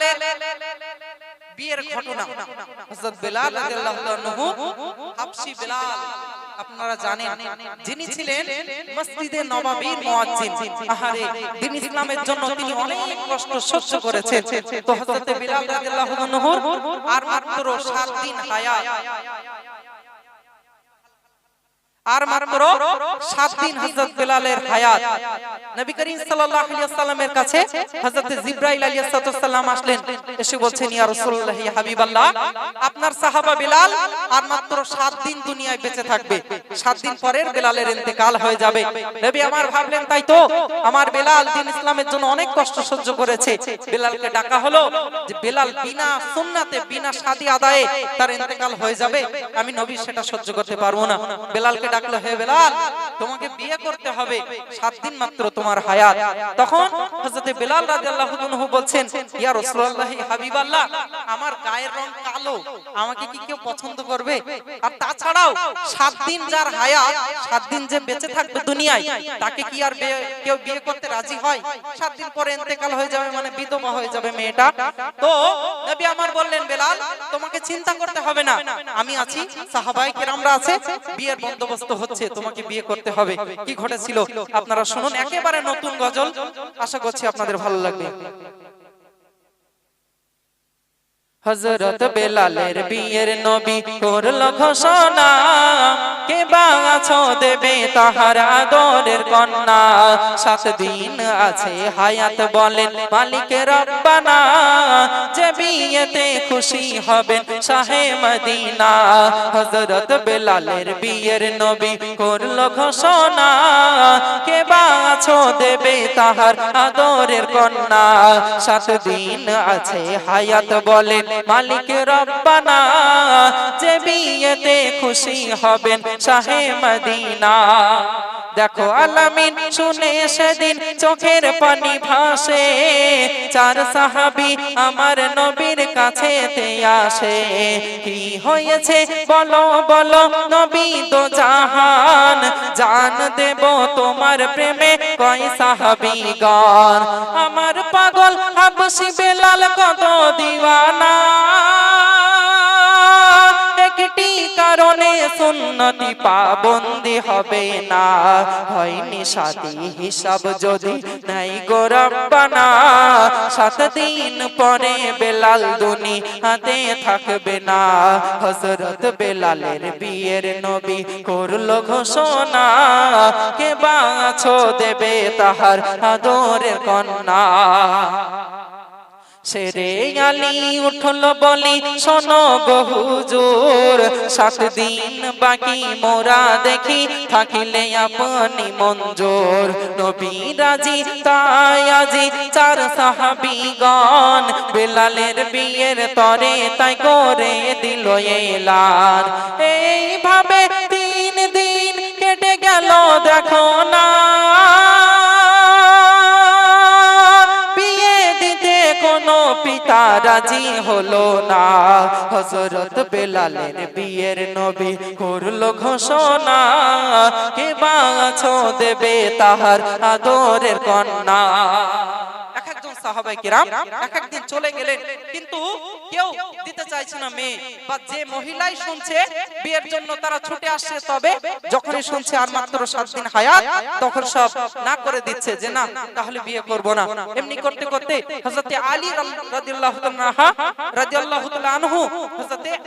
বেলালের বিয়ের ঘটনা। হযরত বেলাল রাদিয়াল্লাহু হাবশী বেলাল, আপনারা জানেন, যিনি ছিলেন মসজিদে নবাবীর মুয়াজ্জিন। আহারে, দিন ইসলামের জন্য তিনি অনেক কষ্ট সহ্য করেছেন। তো হযরত বেলাল রাদিয়াল্লাহু আনহুর আর মাত্র 7 দিন হায়াত। আর মাত্র সাত দিন হযরত বেলালের হায়াত। নবী করিম সাল্লাল্লাহু আলাইহি ওয়াসাল্লামের কাছে হযরত জিবরাইল আলাইহিস সালাম আসলেন। এসে বলছেন ইয়া রাসূলুল্লাহ ইয়া হাবিবাল্লাহ আপনার সাহাবা বেলাল আর মাত্র সাত দিন দুনিয়ায় বেঁচে থাকবে। সাত দিন পরের বেলালের ইন্তেকাল হয়ে যাবে। নবী আমার ভাবলেন তাই তো আমার বেলাল দিন ইসলামের জন্য অনেক কষ্ট সহ্য করেছে। বেলালকে ডাকা হলো যে বেলাল বিনা সুন্নাতে বিনা শাদী আদায়ে তার ইন্তেকাল হয়ে যাবে। আমি নবী সেটা সহ্য করতে পারব না। বেলালকে ডাকলো হে বেলাল, তোমাকে বিয়ে করতে হবে সাত দিন মাত্র তোমার হায়াত। তখন হযরতে বেলাল রাদিয়াল্লাহু আনহু বলছেন, ইয়া রাসূলুল্লাহ হাবিবাল্লাহ, আমার গায়ের রং কালো, আমাকে কি কেউ পছন্দ করবে? আর তাছাড়াও, সাত দিন যার হায়াত, সাত দিন যে বেঁচে থাকবে দুনিয়ায়, তাকে কি আর কেউ বিয়ে করতে রাজি হয়? সাত দিন পরে ইন্তেকাল হয়ে যাবে মানে বিধবা হয়ে যাবে মেয়েটা। তো নবী আমার বললেন, বেলাল, তোমাকে চিন্তা করতে হবে না। আমি আছি সাহাবাই কেরামরা আছে, বিয়ের বন্দোবস্ত হচ্ছে, তোমাকে বিয়ে করতে হবে। কি ঘটেছিল? আপনারা শুনুন, একেবারে নতুন গজল। আশা করছি আপনাদের ভালো লাগবে। হজরত বেলালের বিয়ের নবী করল। ঘোষণা কে বাছো দেবে তাহার আদরের কন্যা? সাত দিন আছে হায়াত বলেন মালিকের রব্বানা যে বিয়েতে খুশি হবেন শাহে মদিনা। হজরত বেলালের বিয়ের নবী করল ঘোষণা কে বাছো দেবে তাহার আদরের কন্যা। সাত দিন আছে হায়াত বলেন মালিক রব্বানা, যে বিয়েতে খুশি হবেন শাহে মদিনা। দেখো আলামিন শুনে সেদিন চোখের পানি ভাসে। চার সাহাবি আমার নবীর কাছে আসে। কি হয়েছে? বলো বলো, নবী তো জাহান। জান দেব তোমার প্রেমে কয় সাহাবি গান আমার পাগল হাবসি বেলাল কত দিওয়ানা। কারণে সুন্নতি পাবন্দি হবে না। হয়নি সাথী হিসাব যদি নাই গোরব্বানা সাত দিন পরে বেলাল দুনি হাতে থাকবে না। হজরত বেলালের বিয়ের নবী করল ঘোষণা। কে বাছো দেবে তাহার আদরের কন্যা। সেরে আলী উঠল বলি, শোনো গো হুজুর, সাত দিন বাকি, মোরা দেখি থাকিলে আপনি মঞ্জুর। নবী রাজি, তাই আজি চার সাহাবিগণ বেলালের বিয়ের তরে তাই করে দিল এলার। এইভাবে তিন দিন কেটে গেল দেখো না। পিতা রাজি হলো না। হজরত বেলালের বিয়ের নবী করল ঘোষণা, কে বাছ দেবে তাহার আদরের কন্যা? সাহাবাই তাহলে বিয়ে না। এমনি করতে করতে আলী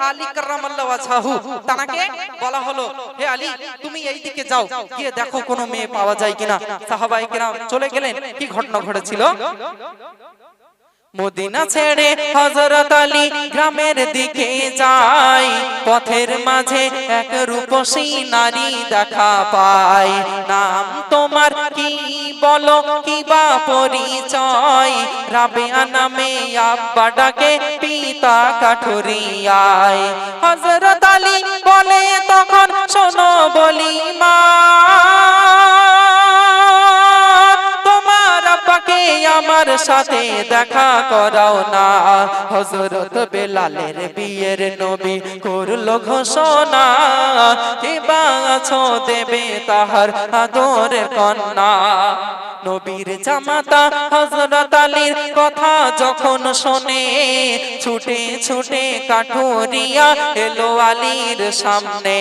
আলী তানাকে বলা হলো, হে আলী, তুমি এই দিকে যাও, গিয়ে দেখো কোনো মেয়ে পাওয়া যায় কিনা। সাহাবায়ে কেরাম চলে গেলেন। কি ঘটনা ঘটেছিল? মদিনা ছেড়ে হজরত আলী গ্রামের দিকে যায়। পথের মাঝে এক রূপসী নারী দেখা পায়। নাম তোমার কি বলো, কি বা পরিচয়? রাবেয়া নামে আব্বা ডাকে, পিতা কাঠুরিয়ায়। হজরত আলী বলে, তখন শোনো বলি আমার সাথে দেখা করাও না। হজরত বেলালের বিয়ের নবী করল ঘোষণা। কে দেবে তাহার আদরের কন্যা? নবীর জামাতা হযরত আলীর কথা যখন শোনে, ছুটে ছুটে কাঠুরিয়া এলো আলীর সামনে।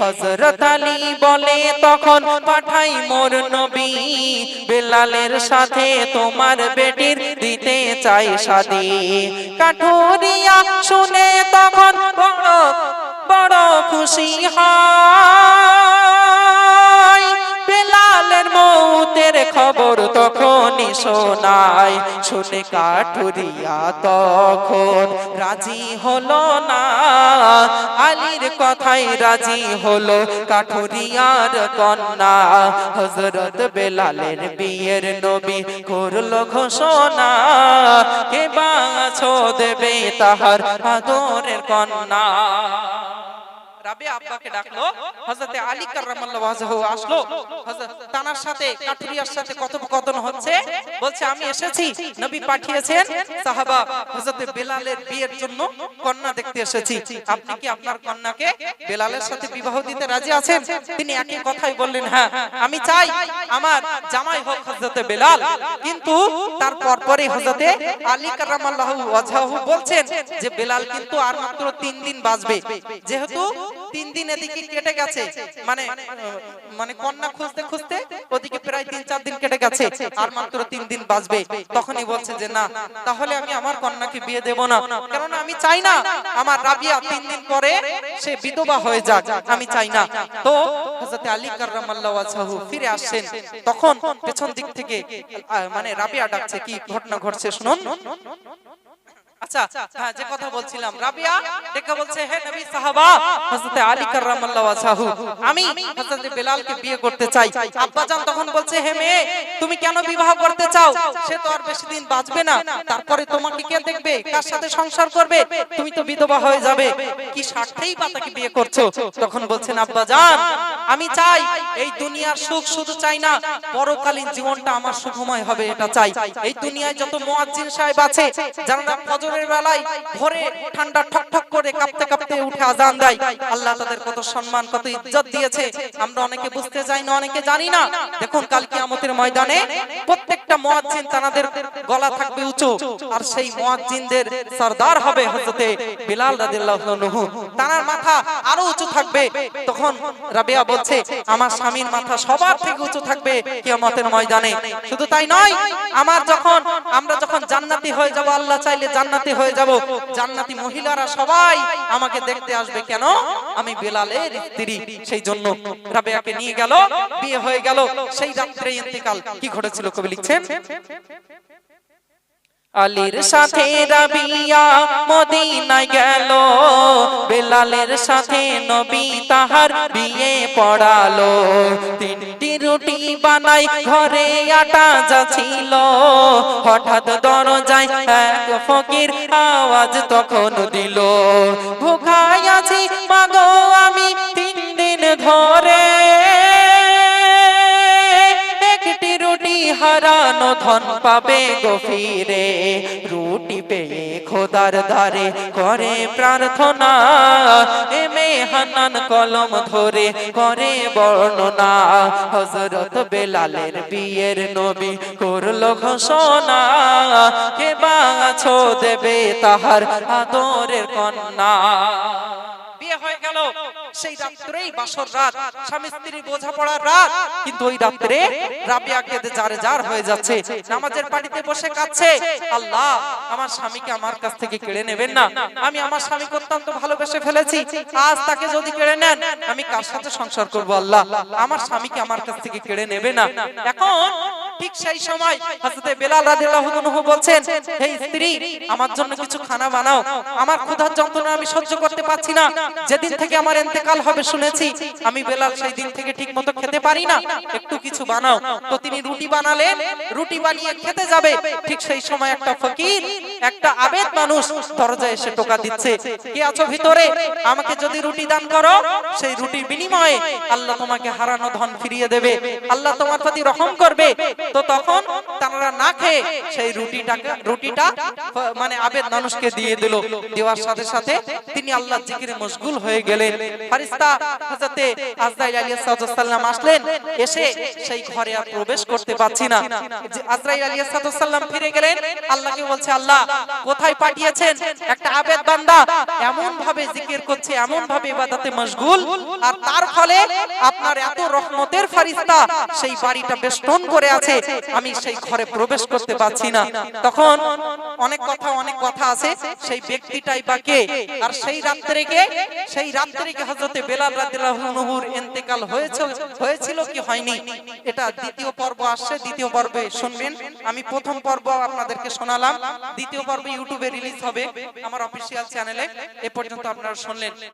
হজরত আলী বলে, তখন পাঠাই মোর নবী। বেলালের সাথে তোমার বেটির দিতে চাই সাদি কাঠুরিয়া শুনে তখন বড় খুশি বেলালের মৌতের খবর তখনই শোনায় শুনে কাঠুরিয়া তখন রাজি হলো না। আলীর কথাই রাজি হলো কাঠুরিয়ার কন্যা। হজরত বেলালের বিয়ের নবী করল ঘোষণা, কে বাছো দেবে তাহার আদরের কন্যা। রাবিয়া আব্বাকে ডাকলো, হযরতে আলী কাররামাল্লাহু ওয়াজহু আসলো। তানার সাথে, কাঠুরিয়ার সাথে কথোপকথন হচ্ছে। আমি এসেছি, নবী পাঠিয়েছেন। সাহাবা হযরতে বেলালের বিয়ের জন্য কন্যা দেখতে এসেছি। আপনি কি আপনার কন্যাকে বেলালের সাথে বিবাহ দিতে রাজি আছেন? তিনি একই কথাই বললেন হ্যাঁ আমি চাই আমার জামাই হোক হযরতে বেলাল। কিন্তু তার পরপরই হযরতে আলী কাররামাল্লাহু ওয়াজহু বলছেন যে, বেলাল কিন্তু আর মাত্র 3 দিন বাঁচবে। যেহেতু তিন দিন এদিকে কেটে গেছে। মানে মানে কন্যা খুঁজতে খুঁজতে ওদিকে প্রায় তিন, চার দিন কেটে গেছে। আর মাত্র তিন দিন বাঁচবে। তখনই বলছে যে, না, তাহলে আমি আমার কন্যাকে বিয়ে দেব না। কারণ আমি চাই না আমার রাবিয়া তিন দিন পরে সে বিধবা হয়ে যাক। আমি চাই না। তো হযরত আলী কাররামাল্লাহু ওয়াজহু ফিরে আসছেন। তখন পেছন দিক থেকে মানে রাবিয়া ডাকছে, কি ঘটনা ঘটছে শুনুন। আচ্ছা হ্যাঁ যে কথা বলছিলাম রাবিয়া ডেকে বলছে হে নবী সাহাবা হযরতে আলী কাররামাল্লাহু ওয়াজহু আমি হযরতে বেলালকে বিয়ে করতে চাই। আব্বাজান তখন বলছে হে মেয়ে তুমি কেন বিবাহ করতে চাও? সে তো আর বেশি দিন বাঁচবে না। তারপরে তোমাকে কে দেখবে? কার সাথে সংসার করবে? তুমি তো বিধবা হয়ে যাবে। কি স্বার্থেই বা তাকে বিয়ে করছ? তখন বলছেন আব্বাজান আমি চাই এই দুনিয়ার সুখ শুধু চাই না পরকালীন জীবনটা আমার সুখময় হবে এটা চাই। এই দুনিয়ায় যত মুয়াজ্জিন সাহেব আছে যারা ফজরের বেলায় ভোরে ঠান্ডা ঠক ঠক করে কাঁপতে কাঁপতে উঠে আজান দেয়। আল্লাহ তাদের কত সম্মান, কত ইজ্জত দিয়েছে। আমরা অনেকে বুঝতে যাই না অনেকে জানি না। দেখুন, কাল কিয়ামতের ময়দানে প্রত্যেকটা মুয়াজ্জিন তাদের গলা থাকবে উঁচু। আর সেই মুয়াজ্জিনদের সরদার হবে হযরতে বিলাল রাদিয়াল্লাহু আনহু। তার মাথা আরও উঁচু থাকবে। তখন রাবিয়া বলছে, আমার স্বামীর মাথা সবার থেকে উঁচু থাকবে কিয়ামতের ময়দানে। শুধু তাই নয়, আমার যখন, আমরা যখন জান্নাতি হয়ে যাব, আল্লাহ চাইলে জান্নাতি হয়ে যাব। জান্নাতি মহিলারা সবাই আমাকে দেখতে আসবে কেন? আমি বেলালের স্ত্রী। সেই জন্য রাবেয়াকে নিয়ে গেল, বিয়ে হয়ে গেল। সেই রাত্রে ইন্তিকাল। কি ঘটেছিল কবি লিখছেন? আলীর সাথে রাবিয়া মদিনায় গেল। বেলালের সাথে নবী তাহার বিয়ে পড়ালো। তিনটি রুটি বানাই ঘরে আটা যাচ্ছিল। হঠাৎ দরজায় এক ফকির আওয়াজ তখন দিল ভুখাই আছি, মাগো আমি তিন দিন ধরে। হারানো ধন পাবে গফিরে রুটি পেয়ে খোদার দ্বারে করে প্রার্থনা। এমে হানান কলম ধরে করে বর্ণনা। হজরত বেলালের বিয়ের নবী করল ঘোষণা। কে বাছো দেবে তাহার আদরের কন্যা। হয়ে গেল। সেই রাত্রেই বাসর রাত, স্বামী স্ত্রী বোঝাপড়ার রাত। কিন্তু ওই রাত্রে রাবিয়া কেঁদে হয়ে যাচ্ছে। নামাজের বসে কাচ্ছে আল্লাহ, আমার স্বামীকে আমার কাছ থেকে কেড়ে নেবেন না। আমি আমার স্বামীকে অত্যন্ত ভালোবেসে ফেলেছি। আজ তাকে যদি কেড়ে নেন, আমি কার সাথে সংসার করব আল্লাহ? আমার স্বামীকে আমার কাছ থেকে কেড়ে নেবে না। এখন ঠিক সেই সময় হযরতে বেলাল রাদিয়াল্লাহু আনহু বলছেন হে স্ত্রী, আমার জন্য কিছু খানা বানাও। আমার ক্ষুধার যন্ত্রণা আমি সহ্য করতে পারছি না। যেদিন থেকে আমার ইন্তেকাল হবে শুনেছি, আমি বেলাল সেই দিন থেকে ঠিকমতো খেতে পারি না। একটু কিছু বানাও। তো তিনি রুটি বানালেন, রুটি বানিয়ে খেতে যাবে। ঠিক সেই সময় একটা ফকির, একটা আবেদ মানুষ দরজায় এসে টোকা দিচ্ছে, কে আছো ভিতরে? আমাকে যদি রুটি দান করো, সেই রুটির বিনিময়ে আল্লাহ তোমাকে হারানো ধন ফিরিয়ে দেবে। আল্লাহ তোমার প্রতি রহম করবে। তো তখন তারা না খেয়ে সেই রুটিটাকে, রুটিটা মানে আবেদ মানুষকে দিয়ে দিল। দেওয়ার সাথে সাথে তিনি আল্লাহ জিকিরে মশগুল হয়ে গেলেন। ফারিস্তা হযরতে আজরাইল আলাইহিস সালাম আসলেন, এসে সেই ঘরে আর প্রবেশ করতে পারছি না। যে আজরাইল আলাইহিস সালাম ফিরে গেলেন, আল্লাহকে বলছে, আল্লাহ, কোথায় পাঠিয়েছেন? একটা আবেদ বান্দা এমন ভাবে জিকির করছে এমন ভাবে ইবাদতে মশগুল। আর তার ফলে আপনার এত রহমতের ফারিস্তা সেই বাড়িটা বেষ্টন করে আছে। আমি সেই ঘরে প্রবেশ করতে পারছি না। তখন অনেক কথা অনেক কথা আছে। সেই ব্যক্তিটাই বা কে? আর সেই রাত্রে কে? সেই রাত্রে কি হযরতে বেলাল রাদিয়াল্লাহু আনহুর ইন্তেকাল হয়েছে, হয়েছিল কি হয়নি? এটা দ্বিতীয় পর্ব আসছে, দ্বিতীয় পর্বে শুনবেন। আমি প্রথম পর্ব আপনাদেরকে শোনালাম। দ্বিতীয় পর্ব ইউটিউবে রিলিজ হবে আমার অফিসিয়াল চ্যানেলে। এ পর্যন্ত আপনারা শুনলেন।